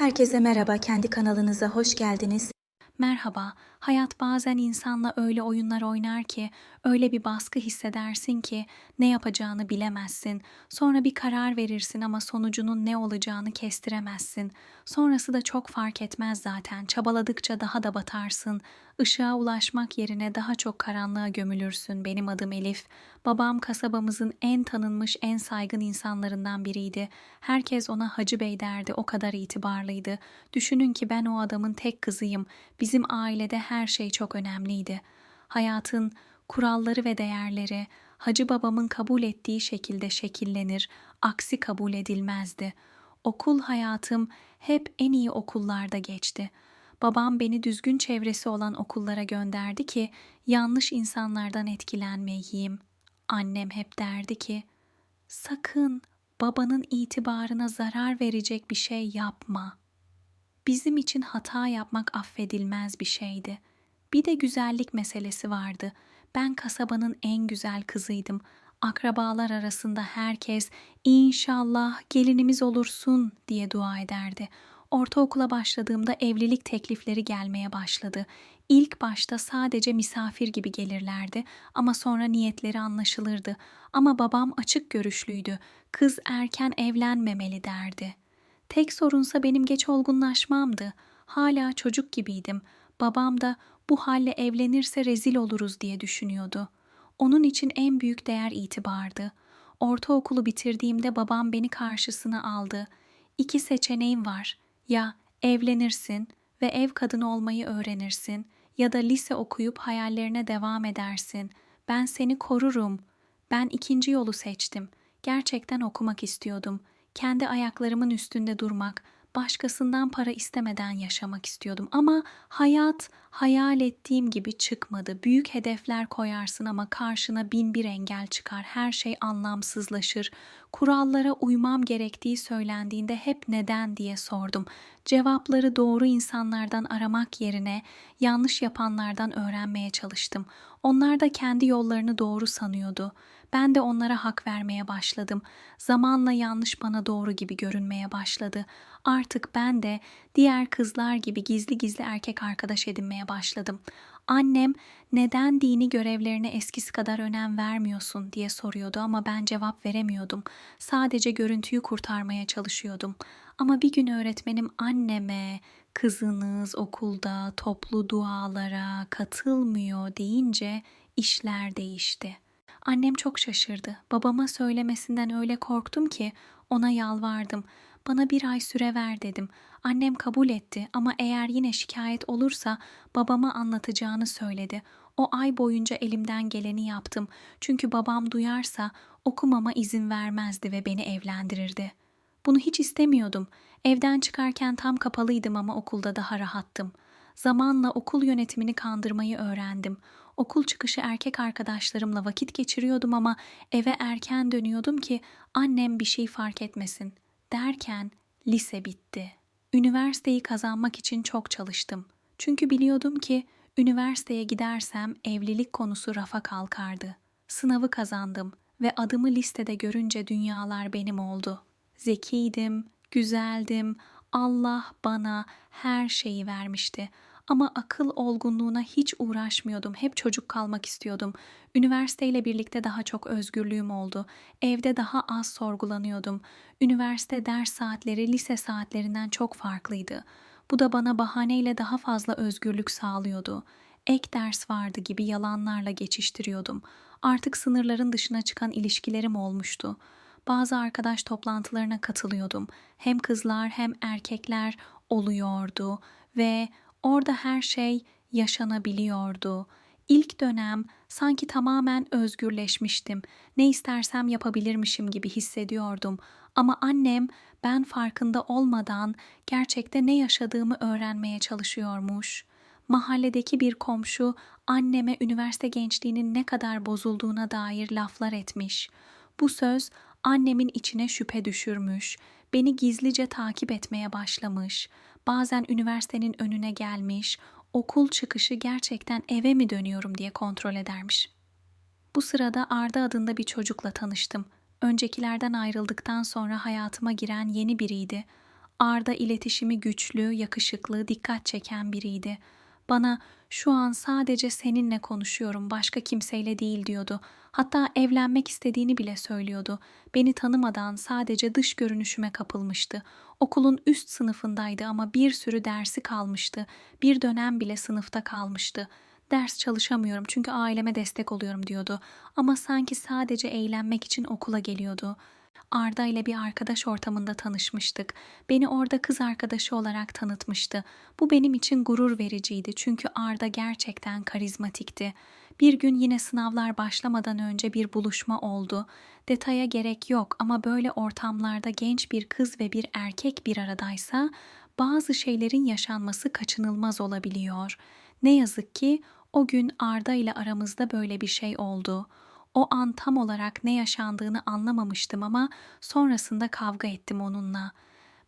Herkese merhaba, kendi kanalınıza hoş geldiniz. Merhaba, hayat bazen insanla öyle oyunlar oynar ki, öyle bir baskı hissedersin ki ne yapacağını bilemezsin. Sonra bir karar verirsin ama sonucunun ne olacağını kestiremezsin. Sonrası da çok fark etmez zaten. Çabaladıkça daha da batarsın. Işığa ulaşmak yerine daha çok karanlığa gömülürsün. Benim adım Elif. Babam kasabamızın en tanınmış, en saygın insanlarından biriydi. Herkes ona Hacı Bey derdi, o kadar itibarlıydı. Düşünün ki ben o adamın tek kızıyım. Bizim ailede her şey çok önemliydi. Hayatın kuralları ve değerleri Hacı babamın kabul ettiği şekilde şekillenir, aksi kabul edilmezdi. Okul hayatım hep en iyi okullarda geçti. Babam beni düzgün çevresi olan okullara gönderdi ki yanlış insanlardan etkilenmeyeyim. Annem hep derdi ki sakın babanın itibarına zarar verecek bir şey yapma. Bizim için hata yapmak affedilmez bir şeydi. Bir de güzellik meselesi vardı. Ben kasabanın en güzel kızıydım. Akrabalar arasında herkes inşallah gelinimiz olursun diye dua ederdi. Ortaokula başladığımda evlilik teklifleri gelmeye başladı. İlk başta sadece misafir gibi gelirlerdi ama sonra niyetleri anlaşılırdı. Ama babam açık görüşlüydü. Kız erken evlenmemeli derdi. Tek sorunsa benim geç olgunlaşmamdı. Hala çocuk gibiydim. Babam da bu halle evlenirse rezil oluruz diye düşünüyordu. Onun için en büyük değer itibardı. Ortaokulu bitirdiğimde babam beni karşısına aldı. İki seçeneğim var. Ya evlenirsin ve ev kadını olmayı öğrenirsin ya da lise okuyup hayallerine devam edersin. Ben seni korurum. Ben ikinci yolu seçtim. Gerçekten okumak istiyordum. Kendi ayaklarımın üstünde durmak, başkasından para istemeden yaşamak istiyordum. Ama hayat hayal ettiğim gibi çıkmadı. Büyük hedefler koyarsın ama karşına bin bir engel çıkar. Her şey anlamsızlaşır. Kurallara uymam gerektiği söylendiğinde hep neden diye sordum. Cevapları doğru insanlardan aramak yerine yanlış yapanlardan öğrenmeye çalıştım. Onlar da kendi yollarını doğru sanıyordu. Ben de onlara hak vermeye başladım. Zamanla yanlış bana doğru gibi görünmeye başladı. Artık ben de diğer kızlar gibi gizli gizli erkek arkadaş edinmeye başladım. Annem neden dini görevlerine eskisi kadar önem vermiyorsun diye soruyordu ama ben cevap veremiyordum. Sadece görüntüyü kurtarmaya çalışıyordum. Ama bir gün öğretmenim anneme kızınız okulda toplu dualara katılmıyor deyince işler değişti. Annem çok şaşırdı. Babama söylemesinden öyle korktum ki ona yalvardım. Bana bir ay süre ver dedim. Annem kabul etti ama eğer yine şikayet olursa babama anlatacağını söyledi. O ay boyunca elimden geleni yaptım. Çünkü babam duyarsa okumama izin vermezdi ve beni evlendirirdi. Bunu hiç istemiyordum. Evden çıkarken tam kapalıydım ama okulda daha rahattım. Zamanla okul yönetimini kandırmayı öğrendim. Okul çıkışı erkek arkadaşlarımla vakit geçiriyordum ama eve erken dönüyordum ki annem bir şey fark etmesin. Derken lise bitti. Üniversiteyi kazanmak için çok çalıştım. Çünkü biliyordum ki üniversiteye gidersem evlilik konusu rafa kalkardı. Sınavı kazandım ve adımı listede görünce dünyalar benim oldu. Zekiydim, güzeldim. Allah bana her şeyi vermişti. Ama akıl olgunluğuna hiç uğraşmıyordum. Hep çocuk kalmak istiyordum. Üniversiteyle birlikte daha çok özgürlüğüm oldu. Evde daha az sorgulanıyordum. Üniversite ders saatleri lise saatlerinden çok farklıydı. Bu da bana bahaneyle daha fazla özgürlük sağlıyordu. Ek ders vardı gibi yalanlarla geçiştiriyordum. Artık sınırların dışına çıkan ilişkilerim olmuştu. Bazı arkadaş toplantılarına katılıyordum. Hem kızlar hem erkekler oluyordu ve orada her şey yaşanabiliyordu. İlk dönem sanki tamamen özgürleşmiştim. Ne istersem yapabilirmişim gibi hissediyordum. Ama annem ben farkında olmadan gerçekte ne yaşadığımı öğrenmeye çalışıyormuş. Mahalledeki bir komşu anneme üniversite gençliğinin ne kadar bozulduğuna dair laflar etmiş. Bu söz annemin içine şüphe düşürmüş, beni gizlice takip etmeye başlamış. Bazen üniversitenin önüne gelmiş, okul çıkışı gerçekten eve mi dönüyorum diye kontrol edermiş. Bu sırada Arda adında bir çocukla tanıştım. Öncekilerden ayrıldıktan sonra hayatıma giren yeni biriydi. Arda iletişimi güçlü, yakışıklı, dikkat çeken biriydi. Bana şu an sadece seninle konuşuyorum, başka kimseyle değil diyordu. Hatta evlenmek istediğini bile söylüyordu. Beni tanımadan sadece dış görünüşüme kapılmıştı. Okulun üst sınıfındaydı ama bir sürü dersi kalmıştı. Bir dönem bile sınıfta kalmıştı. Ders çalışamıyorum çünkü aileme destek oluyorum diyordu. Ama sanki sadece eğlenmek için okula geliyordu. Arda ile bir arkadaş ortamında tanışmıştık. Beni orada kız arkadaşı olarak tanıtmıştı. Bu benim için gurur vericiydi çünkü Arda gerçekten karizmatikti. Bir gün yine sınavlar başlamadan önce bir buluşma oldu. Detaya gerek yok ama böyle ortamlarda genç bir kız ve bir erkek bir aradaysa bazı şeylerin yaşanması kaçınılmaz olabiliyor. Ne yazık ki o gün Arda ile aramızda böyle bir şey oldu. O an tam olarak ne yaşandığını anlamamıştım ama sonrasında kavga ettim onunla.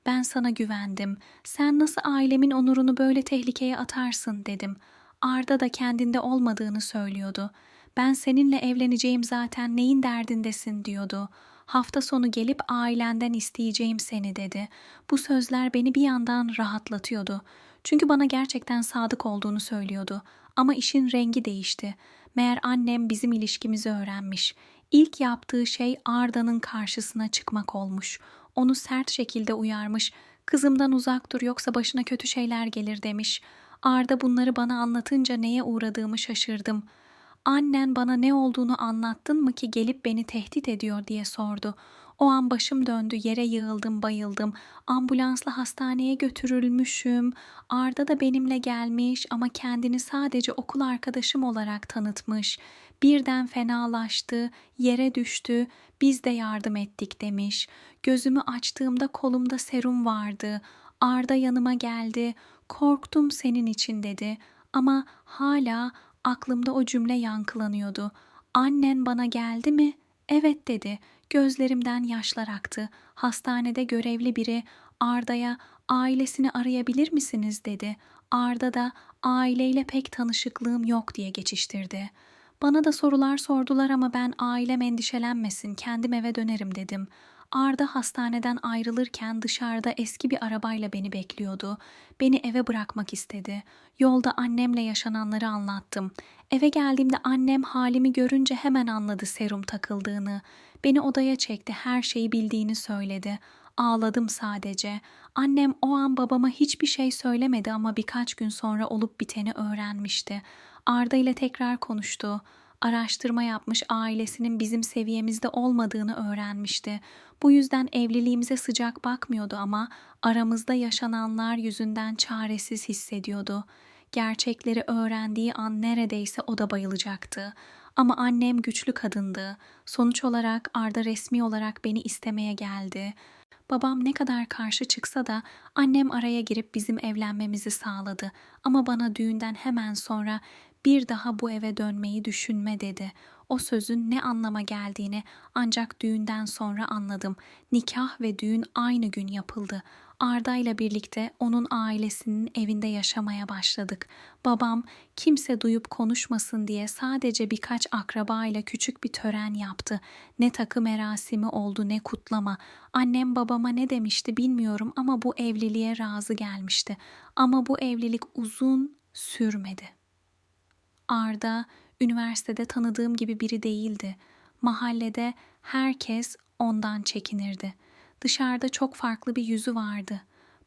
Ben sana güvendim. Sen nasıl ailemin onurunu böyle tehlikeye atarsın dedim. Arda da kendinde olmadığını söylüyordu. Ben seninle evleneceğim zaten neyin derdindesin diyordu. Hafta sonu gelip ailenden isteyeceğim seni dedi. Bu sözler beni bir yandan rahatlatıyordu. Çünkü bana gerçekten sadık olduğunu söylüyordu. Ama işin rengi değişti. Meğer annem bizim ilişkimizi öğrenmiş. İlk yaptığı şey Arda'nın karşısına çıkmak olmuş. Onu sert şekilde uyarmış. Kızımdan uzak dur yoksa başına kötü şeyler gelir demiş. Arda bunları bana anlatınca neye uğradığımı şaşırdım. Annen bana ne olduğunu anlattın mı ki gelip beni tehdit ediyor diye sordu. O an başım döndü, yere yığıldım, bayıldım. Ambulansla hastaneye götürülmüşüm. Arda da benimle gelmiş ama kendini sadece okul arkadaşım olarak tanıtmış. Birden fenalaştı, yere düştü. Biz de yardım ettik demiş. Gözümü açtığımda kolumda serum vardı. Arda yanıma geldi. Korktum senin için dedi. Ama hala aklımda o cümle yankılanıyordu. Annen bana geldi mi? Evet dedi. Gözlerimden yaşlar aktı. Hastanede görevli biri Arda'ya ailesini arayabilir misiniz dedi. Arda da aileyle pek tanışıklığım yok diye geçiştirdi. Bana da sorular sordular ama ben ailem endişelenmesin kendim eve dönerim dedim. Arda hastaneden ayrılırken dışarıda eski bir arabayla beni bekliyordu. Beni eve bırakmak istedi. Yolda annemle yaşananları anlattım. Eve geldiğimde annem halimi görünce hemen anladı serum takıldığını. Beni odaya çekti, her şeyi bildiğini söyledi. Ağladım sadece. Annem o an babama hiçbir şey söylemedi ama birkaç gün sonra olup biteni öğrenmişti. Arda ile tekrar konuştu. Araştırma yapmış, ailesinin bizim seviyemizde olmadığını öğrenmişti. Bu yüzden evliliğimize sıcak bakmıyordu ama aramızda yaşananlar yüzünden çaresiz hissediyordu. Gerçekleri öğrendiği an neredeyse o da bayılacaktı. Ama annem güçlü kadındı. Sonuç olarak Arda resmi olarak beni istemeye geldi. Babam ne kadar karşı çıksa da annem araya girip bizim evlenmemizi sağladı. Ama bana düğünden hemen sonra bir daha bu eve dönmeyi düşünme dedi. O sözün ne anlama geldiğini ancak düğünden sonra anladım. Nikah ve düğün aynı gün yapıldı. Arda ile birlikte onun ailesinin evinde yaşamaya başladık. Babam kimse duyup konuşmasın diye sadece birkaç akraba ile küçük bir tören yaptı. Ne takı merasimi oldu ne kutlama. Annem babama ne demişti bilmiyorum ama bu evliliğe razı gelmişti. Ama bu evlilik uzun sürmedi. Arda üniversitede tanıdığım gibi biri değildi. Mahallede herkes ondan çekinirdi. Dışarıda çok farklı bir yüzü vardı.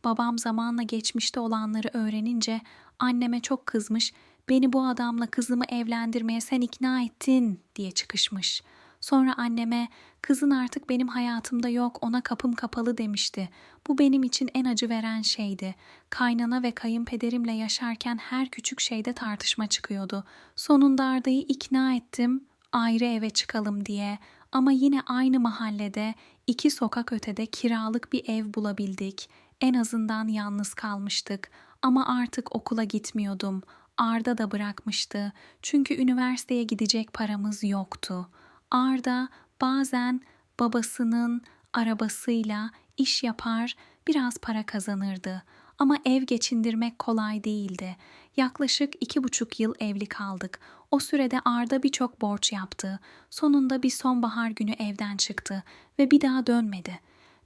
Babam zamanla geçmişte olanları öğrenince anneme çok kızmış, beni bu adamla kızımı evlendirmeye sen ikna ettin diye çıkışmış. Sonra anneme kızın artık benim hayatımda yok ona kapım kapalı demişti. Bu benim için en acı veren şeydi. Kaynana ve kayınpederimle yaşarken her küçük şeyde tartışma çıkıyordu. Sonunda Arda'yı ikna ettim ayrı eve çıkalım diye. Ama yine aynı mahallede iki sokak ötede kiralık bir ev bulabildik. En azından yalnız kalmıştık ama artık okula gitmiyordum. Arda da bırakmıştı. Çünkü üniversiteye gidecek paramız yoktu. Arda bazen babasının arabasıyla iş yapar, biraz para kazanırdı. Ama ev geçindirmek kolay değildi. Yaklaşık iki buçuk yıl evli kaldık. O sürede Arda birçok borç yaptı. Sonunda bir sonbahar günü evden çıktı ve bir daha dönmedi.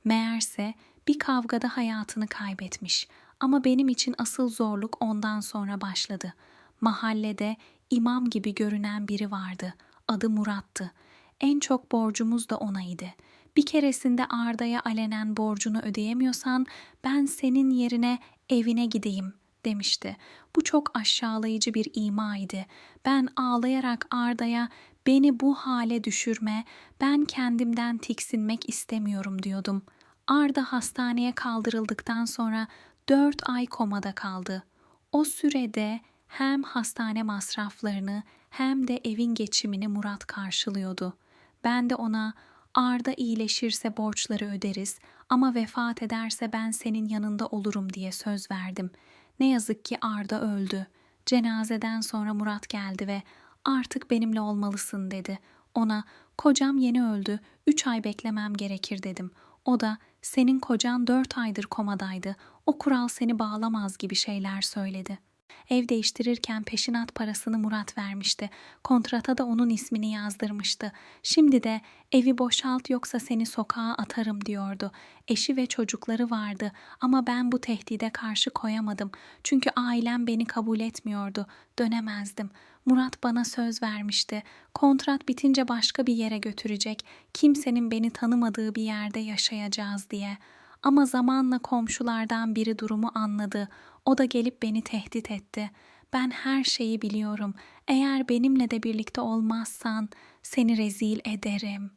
Meğerse Bir kavgada hayatını kaybetmiş. Ama benim için asıl zorluk ondan sonra başladı. Mahallede imam gibi görünen biri vardı. Adı Murat'tı. En çok borcumuz da ona idi. Bir keresinde Arda'ya alenen borcunu ödeyemiyorsan ben senin yerine evine gideyim demişti. Bu çok aşağılayıcı bir ima idi. Ben ağlayarak Arda'ya beni bu hale düşürme, ben kendimden tiksinmek istemiyorum diyordum. Arda hastaneye kaldırıldıktan sonra dört ay komada kaldı. O sürede hem hastane masraflarını hem de evin geçimini Murat karşılıyordu. Ben de ona Arda iyileşirse borçları öderiz ama vefat ederse ben senin yanında olurum diye söz verdim. Ne yazık ki Arda öldü. Cenazeden sonra Murat geldi ve artık benimle olmalısın dedi. Ona kocam yeni öldü, üç ay beklemem gerekir dedim. O da senin kocan dört aydır komadaydı, o kural seni bağlamaz gibi şeyler söyledi. Ev değiştirirken peşinat parasını Murat vermişti. Kontrata da onun ismini yazdırmıştı. Şimdi de evi boşalt yoksa seni sokağa atarım diyordu. Eşi ve çocukları vardı ama ben bu tehdide karşı koyamadım. Çünkü ailem beni kabul etmiyordu. Dönemezdim. Murat bana söz vermişti. Kontrat bitince başka bir yere götürecek. Kimsenin beni tanımadığı bir yerde yaşayacağız diye. Ama zamanla komşulardan biri durumu anladı. O da gelip beni tehdit etti. Ben her şeyi biliyorum. Eğer benimle de birlikte olmazsan seni rezil ederim.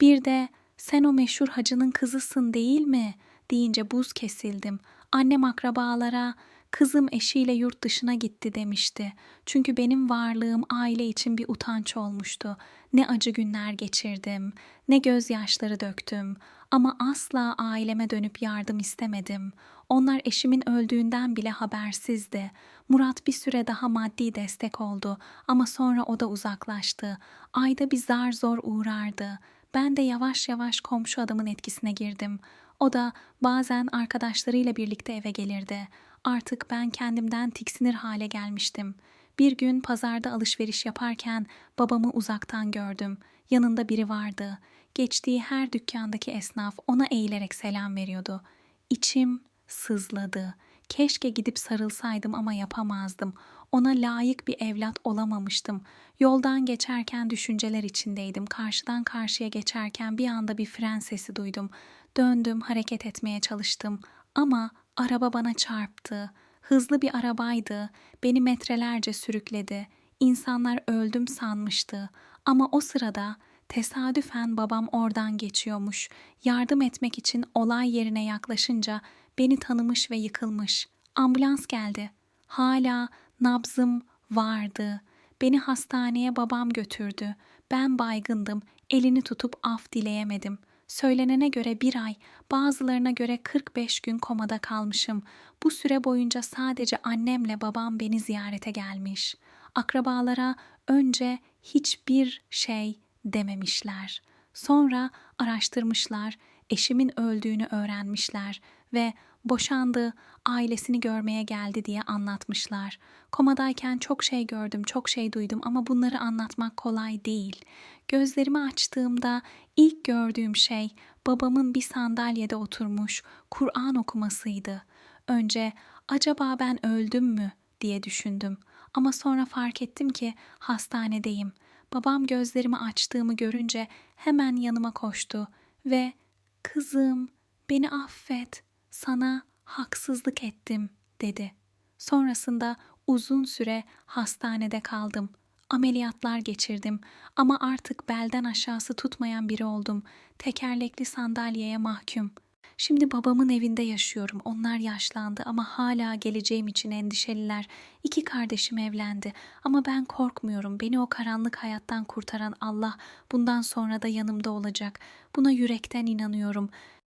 Bir de sen o meşhur hacının kızısın değil mi? deyince buz kesildim. Annem akrabalara kızım eşiyle yurt dışına gitti demişti. Çünkü benim varlığım aile için bir utanç olmuştu. Ne acı günler geçirdim, ne gözyaşları döktüm ama asla aileme dönüp yardım istemedim. Onlar eşimin öldüğünden bile habersizdi. Murat bir süre daha maddi destek oldu ama sonra o da uzaklaştı. Ayda bir zar zor uğrardı. Ben de yavaş yavaş komşu adamın etkisine girdim. O da bazen arkadaşlarıyla birlikte eve gelirdi. Artık ben kendimden tiksinir hale gelmiştim. Bir gün pazarda alışveriş yaparken babamı uzaktan gördüm. Yanında biri vardı. Geçtiği her dükkandaki esnaf ona eğilerek selam veriyordu. İçim sızladı. Keşke gidip sarılsaydım ama yapamazdım. Ona layık bir evlat olamamıştım. Yoldan geçerken düşünceler içindeydim. Karşıdan karşıya geçerken bir anda bir fren sesi duydum. Döndüm, hareket etmeye çalıştım ama araba bana çarptı. Hızlı bir arabaydı. Beni metrelerce sürükledi. İnsanlar öldüm sanmıştı. Ama o sırada tesadüfen babam oradan geçiyormuş. Yardım etmek için olay yerine yaklaşınca beni tanımış ve yıkılmış. Ambulans geldi. Hala nabzım vardı. Beni hastaneye babam götürdü. Ben baygındım. Elini tutup af dileyemedim. Söylenene göre bir ay, bazılarına göre 45 gün komada kalmışım. Bu süre boyunca sadece annemle babam beni ziyarete gelmiş. Akrabalara önce hiçbir şey dememişler. Sonra araştırmışlar, eşimin öldüğünü öğrenmişler ve boşandı, ailesini görmeye geldi diye anlatmışlar. Komadayken çok şey gördüm, çok şey duydum ama bunları anlatmak kolay değil. Gözlerimi açtığımda ilk gördüğüm şey babamın bir sandalyede oturmuş Kur'an okumasıydı. Önce acaba ben öldüm mü diye düşündüm ama sonra fark ettim ki hastanedeyim. Babam gözlerimi açtığımı görünce hemen yanıma koştu ve "Kızım, beni affet. Sana haksızlık ettim." dedi. Sonrasında uzun süre hastanede kaldım. Ameliyatlar geçirdim ama artık belden aşağısı tutmayan biri oldum. Tekerlekli sandalyeye mahkum. Şimdi babamın evinde yaşıyorum. Onlar yaşlandı ama hala geleceğim için endişeliler. İki kardeşim evlendi ama ben korkmuyorum. Beni o karanlık hayattan kurtaran Allah bundan sonra da yanımda olacak. Buna yürekten inanıyorum.